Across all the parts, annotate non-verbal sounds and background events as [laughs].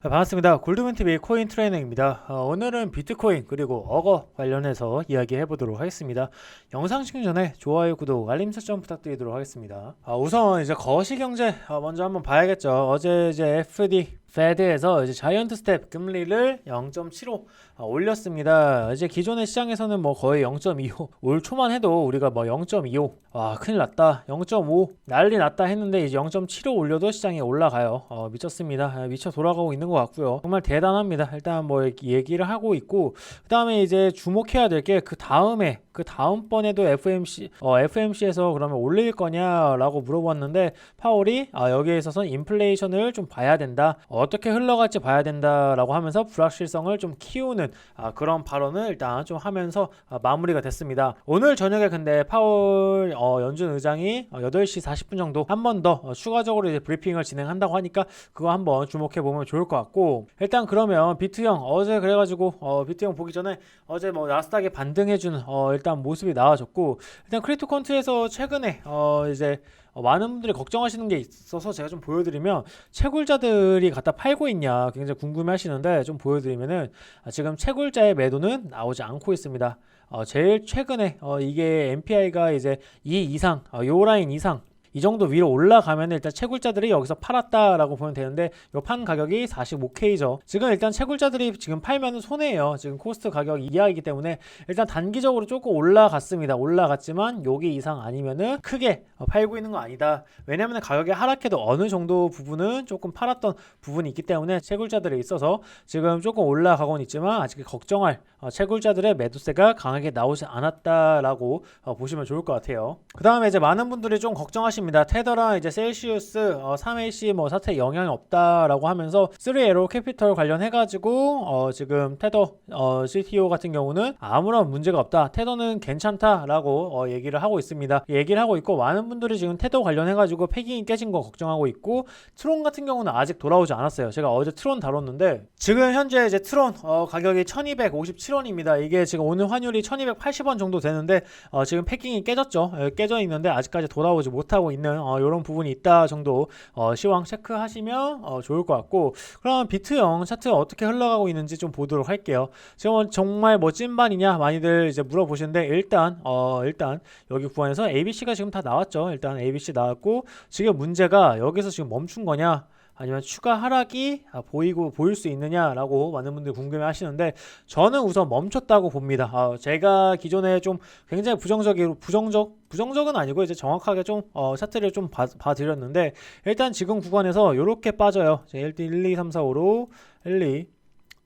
네, 반갑습니다. 골드문TV 코인 트레이너입니다. 어, 오늘은 비트코인 그리고 어거 관련해서 이야기해 보도록 하겠습니다. 영상 시청 전에 좋아요, 구독, 알림 설정 부탁드리도록 하겠습니다. 아, 우선 이제 거시경제 어, 먼저 한번 봐야겠죠. 어제 이제 FD 페드에서 이제 자이언트 스텝 금리를 0.75 아, 올렸습니다. 이제 기존의 시장에서는 뭐 거의 0.25 [laughs] 올 초만 해도 우리가 뭐 0.25 와 큰일 났다 0.5 난리 났다 했는데 이제 0.75 올려도 시장이 올라가요. 어, 미쳤습니다. 아, 미쳐 돌아가고 있는 것 같고요. 정말 대단합니다. 일단 뭐 얘기를 하고 있고 그 다음에 이제 주목해야 될 게 그 다음에 그 다음번에도 FMC 어, FMC에서 그러면 올릴 거냐라고 물어봤는데 파월이 아, 여기에 있어서 인플레이션을 좀 봐야 된다. 어떻게 흘러갈지 봐야 된다라고 하면서 불확실성을 좀 키우는 아, 그런 발언을 일단 좀 하면서 아, 마무리가 됐습니다. 오늘 저녁에 근데 파월 어, 연준 의장이 어, 8시 40분 정도 한 번더 어, 추가적으로 이제 브리핑을 진행한다고 하니까 그거 한번 주목해 보면 좋을 것 같고 일단 그러면 비트형 어제 그래가지고 어, 비트형 보기 전에 어제 뭐 나스닥에 반등해준 어, 일단 모습이 나와졌고 일단 크립토컨트에서 최근에 어, 이제 어, 많은 분들이 걱정하시는 게 있어서 제가 좀 보여드리면 채굴자들이 갖다 팔고 있냐 굉장히 궁금해 하시는데 좀 보여드리면은 아, 지금 채굴자의 매도는 나오지 않고 있습니다. 어, 제일 최근에 어, 이게 MPI가 이제 2 이상, 어, 요 라인 이상 이 정도 위로 올라가면 일단 채굴자들이 여기서 팔았다라고 보면 되는데 요판 가격이 45K죠. 지금 일단 채굴자들이 지금 팔면 손해예요. 지금 코스트 가격 이하이기 때문에 일단 단기적으로 조금 올라갔습니다. 올라갔지만 여기 이상 아니면은 크게 어, 팔고 있는 거 아니다. 왜냐면 가격이 하락해도 어느 정도 부분은 조금 팔았던 부분이 있기 때문에 채굴자들에 있어서 지금 조금 올라가고는 있지만 아직 걱정할 어, 채굴자들의 매도세가 강하게 나오지 않았다라고 어, 보시면 좋을 것 같아요. 그 다음에 이제 많은 분들이 좀 걱정하 십니다. 테더랑 이제 셀시우스 어, 3AC 뭐 사태 영향이 없다라고 하면서 3에로 캐피털 관련해가지고 어, 지금 테더 어, CTO 같은 경우는 아무런 문제가 없다. 테더는 괜찮다라고 어, 얘기를 하고 있습니다. 얘기를 하고 있고 많은 분들이 지금 테더 관련해가지고 패깅이 깨진 거 걱정하고 있고 트론 같은 경우는 아직 돌아오지 않았어요. 제가 어제 트론 다뤘는데 지금 현재 이제 트론 어, 가격이 1257원입니다. 이게 지금 오늘 환율이 1280원 정도 되는데 어, 지금 패킹이 깨졌죠. 예, 깨져 있는데 아직까지 돌아오지 못하고 있는 어, 이런 부분이 있다 정도 어, 시황 체크하시면 어, 좋을 것 같고 그럼 비트형 차트 어떻게 흘러가고 있는지 좀 보도록 할게요. 지금 정말 뭐 찐반이냐 많이들 이제 물어보시는데 일단 어, 일단 여기 구간에서 ABC가 지금 다 나왔죠. 일단 ABC 나왔고 지금 문제가 여기서 지금 멈춘 거냐? 아니면 추가 하락이 아, 보이고 보일 수 있느냐라고 많은 분들이 궁금해 하시는데 저는 우선 멈췄다고 봅니다. 아, 제가 기존에 좀 굉장히 부정적이로 부정적 부정적은 아니고 이제 정확하게 좀 어, 차트를 좀 봐, 봐드렸는데 일단 지금 구간에서 이렇게 빠져요. 1, 1, 2, 3, 4, 5로 1, 2,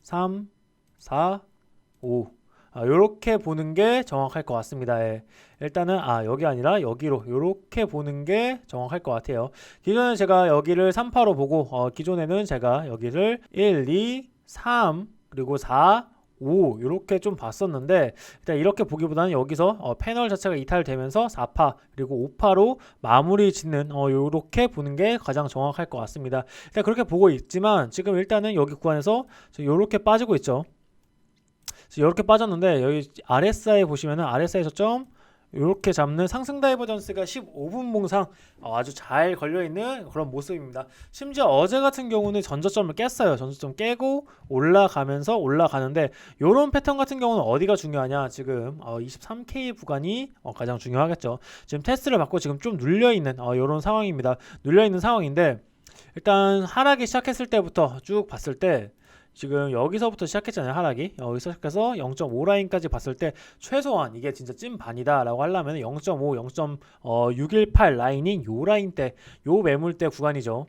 3, 4, 5 아, 요렇게 보는 게 정확할 것 같습니다. 예. 일단은 아 여기 아니라 여기로 요렇게 보는 게 정확할 것 같아요. 기존에 제가 여기를 3파로 보고 어, 기존에는 제가 여기를 1, 2, 3 그리고 4 5 이렇게 좀 봤었는데 일단 이렇게 보기보다는 여기서 어, 패널 자체가 이탈되면서 4파 그리고 5파로 마무리 짓는 어, 이렇게 보는 게 가장 정확할 것 같습니다. 일단 그렇게 보고 있지만 지금 일단은 여기 구간에서 이렇게 빠지고 있죠. 이렇게 빠졌는데 여기 RSI 보시면은 RSI 저점 이렇게 잡는 상승 다이버전스가 15분 봉상 어, 아주 잘 걸려 있는 그런 모습입니다. 심지어 어제 같은 경우는 전저점을 깼어요. 전저점 깨고 올라가면서 올라가는데 이런 패턴 같은 경우는 어디가 중요하냐? 지금 어, 23K 구간이 어, 가장 중요하겠죠. 지금 테스트를 받고 지금 좀 눌려 있는 어, 이런 상황입니다. 눌려 있는 상황인데 일단 하락이 시작했을 때부터 쭉 봤을 때 지금 여기서부터 시작했잖아요 하락이 여기서 시작해서 0.5 라인까지 봤을 때 최소한 이게 진짜 찐반이다 라고 하려면 0.5, 0.618 라인인 요 라인 때 요 매물대 구간이죠.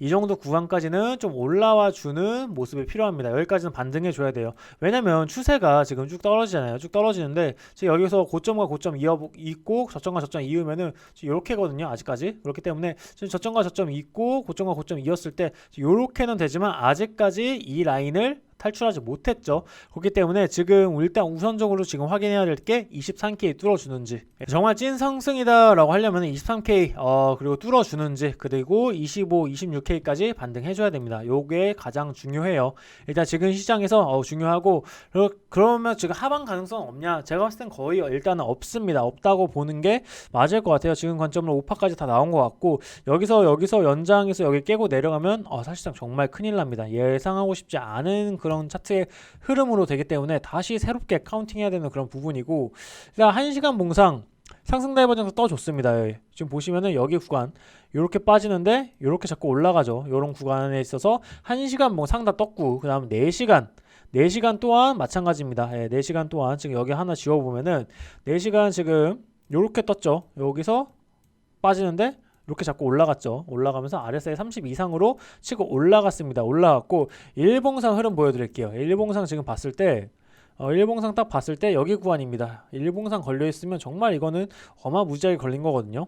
이 정도 구간까지는 좀 올라와 주는 모습이 필요합니다. 여기까지는 반등해 줘야 돼요. 왜냐면 추세가 지금 쭉 떨어지잖아요. 쭉 떨어지는데 지금 여기서 고점과 고점 이어 있고 저점과 저점 이으면은 이렇게거든요. 아직까지 그렇기 때문에 지금 저점과 저점 있고 고점과 고점 이었을 때 이렇게는 되지만 아직까지 이 라인을 탈출하지 못했죠. 그렇기 때문에 지금 일단 우선적으로 지금 확인해야 될 게 23K 뚫어주는지 정말 찐 상승이다라고 하려면 23K 어 그리고 뚫어주는지 그리고 25, 26K까지 반등해줘야 됩니다. 요게 가장 중요해요. 일단 지금 시장에서 어, 중요하고 그러, 그러면 지금 하방 가능성 없냐? 제가 봤을 땐 거의 일단은 없습니다. 없다고 보는 게 맞을 것 같아요. 지금 관점으로 5파까지 다 나온 것 같고 여기서 여기서 연장해서 여기 깨고 내려가면 어, 사실상 정말 큰일 납니다. 예상하고 싶지 않은 그런 차트의 흐름으로 되기 때문에 다시 새롭게 카운팅해야 되는 그런 부분이고 일단 1시간 봉상 상승 다이버전서 떠줬습니다. 예. 지금 보시면은 여기 구간 이렇게 빠지는데 이렇게 자꾸 올라가죠. 이런 구간에 있어서 1시간 뭐 상다 떴고 그 다음 4시간 4시간 또한 마찬가지입니다. 예, 4시간 또한 지금 여기 하나 지워 보면은 4시간 지금 요렇게 떴죠. 여기서 빠지는데 이렇게 자꾸 올라갔죠. 올라가면서 RSI 30 이상으로 치고 올라갔습니다. 올라갔고 일봉상 흐름 보여드릴게요. 일봉상 지금 봤을 때 어, 일봉상 딱 봤을 때 여기 구간입니다. 일봉상 걸려 있으면 정말 이거는 어마무지하게 걸린 거거든요.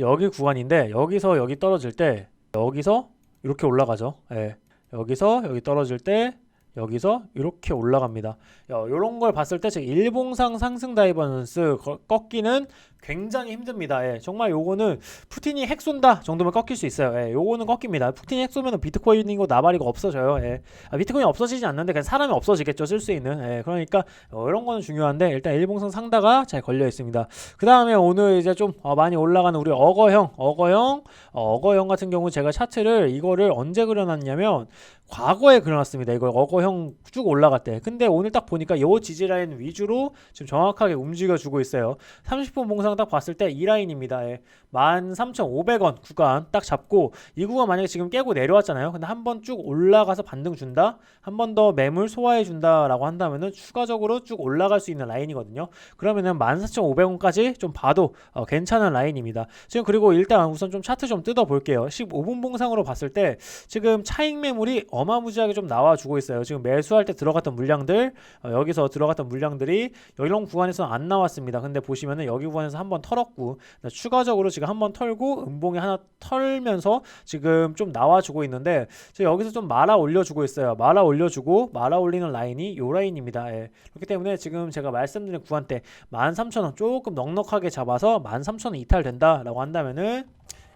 여기 구간인데 여기서 여기 떨어질 때 여기서 이렇게 올라가죠. 예. 여기서 여기 떨어질 때 여기서 이렇게 올라갑니다. 이런 걸 봤을 때 지금 일봉상 상승 다이버넌스 거- 꺾기는 굉장히 힘듭니다. 예, 정말 요거는 푸틴이 핵 쏜다 정도면 꺾일 수 있어요. 예, 요거는 꺾입니다. 푸틴이 핵 쏘면 비트코인이고 나발이고 없어져요. 예. 아, 비트코인이 없어지지 않는데 그냥 사람이 없어지겠죠. 쓸 수 있는. 예, 그러니까 어, 이런 거는 중요한데 일단 일봉상 상다가 잘 걸려 있습니다. 그 다음에 오늘 이제 좀 어, 많이 올라가는 우리 어거형, 어거형, 어, 어거형 같은 경우 제가 차트를 이거를 언제 그려놨냐면 과거에 그려놨습니다. 이거 어거형 쭉 올라갈 때. 근데 오늘 딱 보니까 요 지지라인 위주로 지금 정확하게 움직여주고 있어요. 30분 봉상 딱 봤을 때 이 라인입니다. 예. 13,500원 구간 딱 잡고 이 구간 만약에 지금 깨고 내려왔잖아요. 근데 한 번 쭉 올라가서 반등 준다. 한 번 더 매물 소화해 준다라고 한다면은 추가적으로 쭉 올라갈 수 있는 라인이거든요. 그러면은 14,500원까지 좀 봐도 어, 괜찮은 라인입니다. 지금 그리고 일단 우선 좀 차트 좀 뜯어 볼게요. 15분 봉상으로 봤을 때 지금 차익 매물이 어 마무지하게 좀 나와주고 있어요. 지금 매수할 때 들어갔던 물량들 어, 여기서 들어갔던 물량들이 이런 구간에서 안 나왔습니다. 근데 보시면은 여기 구간에서 한번 털었고 추가적으로 지금 한번 털고 음봉이 하나 털면서 지금 좀 나와주고 있는데 여기서 좀 말아 올려주고 있어요. 말아 올려주고 말아 올리는 라인이 요 라인입니다. 예. 그렇기 때문에 지금 제가 말씀드린 구간대 13,000원 조금 넉넉하게 잡아서 13,000원 이탈된다라고 한다면은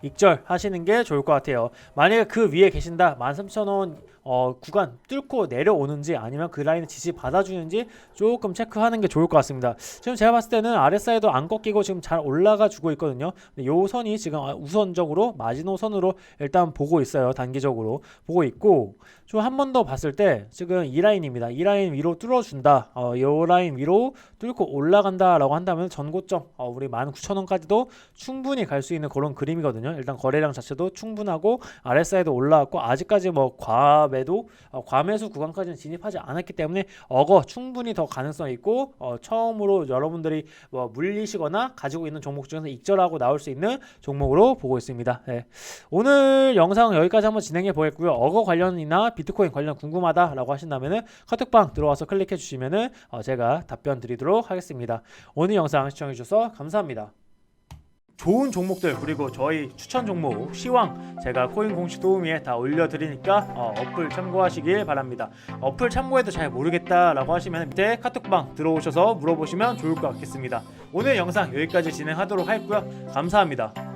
익절 하시는 게 좋을 것 같아요. 만약에 그 위에 계신다 13,000원 어, 구간 뚫고 내려오는지 아니면 그 라인을 지지 받아주는지 조금 체크하는 게 좋을 것 같습니다. 지금 제가 봤을 때는 RSI도 안 꺾이고 지금 잘 올라가 주고 있거든요. 근데 요 선이 지금 우선적으로 마지노선으로 일단 보고 있어요. 단기적으로 보고 있고 좀 한 번 더 봤을 때 지금 이 라인입니다. 이 라인 위로 뚫어준다. 어, 요 라인 위로 뚫고 올라간다라고 한다면 전고점 어, 우리 19,000원까지도 충분히 갈 수 있는 그런 그림이거든요. 일단 거래량 자체도 충분하고 RSI도 올라왔고 아직까지 뭐 과매도 어, 과매수 구간까지는 진입하지 않았기 때문에 어거 충분히 더 가능성 있고 어, 처음으로 여러분들이 뭐 물리시거나 가지고 있는 종목 중에서 익절하고 나올 수 있는 종목으로 보고 있습니다. 네. 오늘 영상 여기까지 한번 진행해 보겠고요. 어거 관련이나 비트코인 관련 궁금하다라고 하신다면은 카톡방 들어와서 클릭해 주시면은 어, 제가 답변 드리도록 하겠습니다. 오늘 영상 시청해 주셔서 감사합니다. 좋은 종목들 그리고 저희 추천 종목 시황 제가 코인 공식 도우미에 다 올려드리니까 어, 어플 참고하시길 바랍니다. 어플 참고해도 잘 모르겠다라고 하시면 밑에 카톡방 들어오셔서 물어보시면 좋을 것 같겠습니다. 오늘 영상 여기까지 진행하도록 하겠고요. 감사합니다.